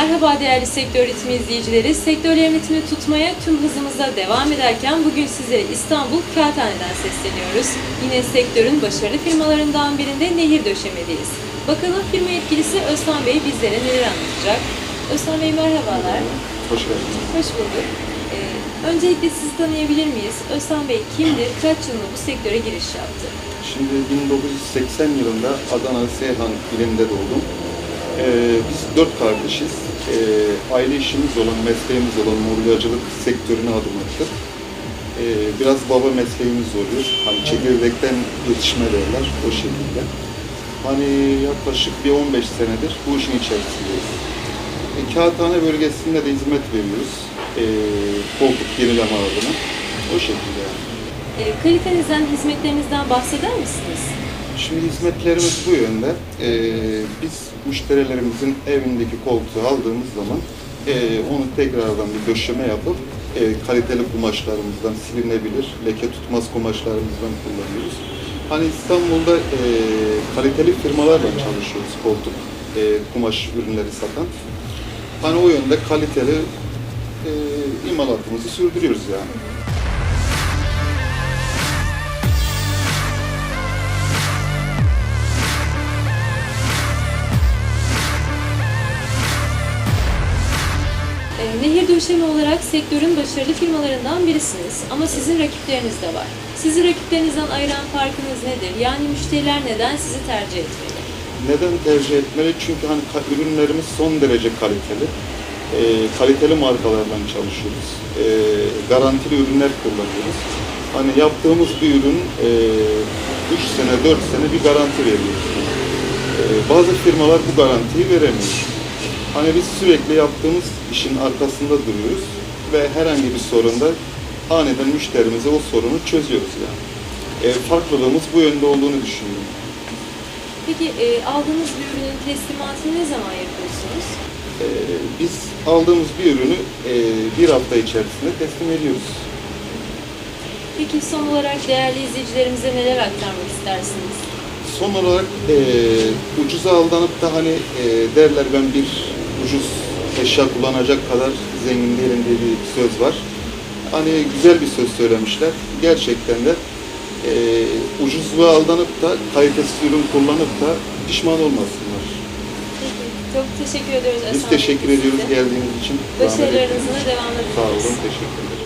Merhaba değerli sektör ritmi izleyicileri. Sektör yönetimini tutmaya tüm hızımızla devam ederken bugün sizlere İstanbul Kağıthane'den sesleniyoruz. Yine sektörün başarılı firmalarından birinde Nehir Döşeme'deyiz. Bakalım firma yetkilisi Özhan Bey bizlere neler anlatacak. Özhan Bey merhabalar. Hoş geldiniz. Hoş bulduk. Ee, öncelikle sizi tanıyabilir miyiz? Özhan Bey kimdir? Kaç yılında bu sektöre giriş yaptı? Şimdi 1980 yılında Adana Seyhan ilinde doğdum. Ee, biz dört kardeşiz. Ee, aile işimiz olan, mesleğimiz olan mobilyacılık sektörüne adım attık. Ee, biraz baba mesleğimiz oluyor. Hani çekirdekten yetişme derler o şekilde. Hani yaklaşık bir 15 senedir bu işin içerisindeyiz. E, Kağıthane bölgesinde de hizmet veriyoruz. E, koltuk yenileme adına. O şekilde yani. Ee, kalitenizden, hizmetlerinizden bahseder misiniz? Şimdi hizmetlerimiz bu yönde. Ee, biz müşterilerimizin evindeki koltuğu aldığımız zaman e, onu tekrardan bir döşeme yapıp e, kaliteli kumaşlarımızdan silinebilir, leke tutmaz kumaşlarımızdan kullanıyoruz. Hani İstanbul'da e, kaliteli firmalarla çalışıyoruz koltuk e, kumaş ürünleri satan. Hani o yönde kaliteli e, imalatımızı sürdürüyoruz yani. Nehir Döşeme olarak sektörün başarılı firmalarından birisiniz ama sizin rakipleriniz de var. Sizi rakiplerinizden ayıran farkınız nedir? Yani müşteriler neden sizi tercih etmeli? Neden tercih etmeli? Çünkü hani ürünlerimiz son derece kaliteli. Ee, kaliteli markalardan çalışıyoruz. Ee, garantili ürünler kullanıyoruz. Hani yaptığımız bir ürün 3 sene, 4 sene bir garanti veriyoruz. Ee, bazı firmalar bu garantiyi veremiyor. Hani biz sürekli yaptığımız işin arkasında duruyoruz ve herhangi bir sorunda aniden müşterimize o sorunu çözüyoruz yani. Ee, farklılığımız bu yönde olduğunu düşünüyorum. Peki e, aldığınız bir ürünün teslimatını ne zaman yapıyorsunuz? Ee, biz aldığımız bir ürünü e, bir hafta içerisinde teslim ediyoruz. Peki son olarak değerli izleyicilerimize neler aktarmak istersiniz? Son olarak e, ucuza aldanıp da hani e, derler ben bir ucuz eşya kullanacak kadar zengin değilim diye bir söz var. Hani güzel bir söz söylemişler. Gerçekten de e, ucuzluğa aldanıp da kalitesiz ürün kullanıp da pişman olmasınlar. Çok teşekkür ediyoruz Biz teşekkür size. ediyoruz geldiğiniz için. Başarılarınızın da devamını Sağ olun, teşekkür ederim.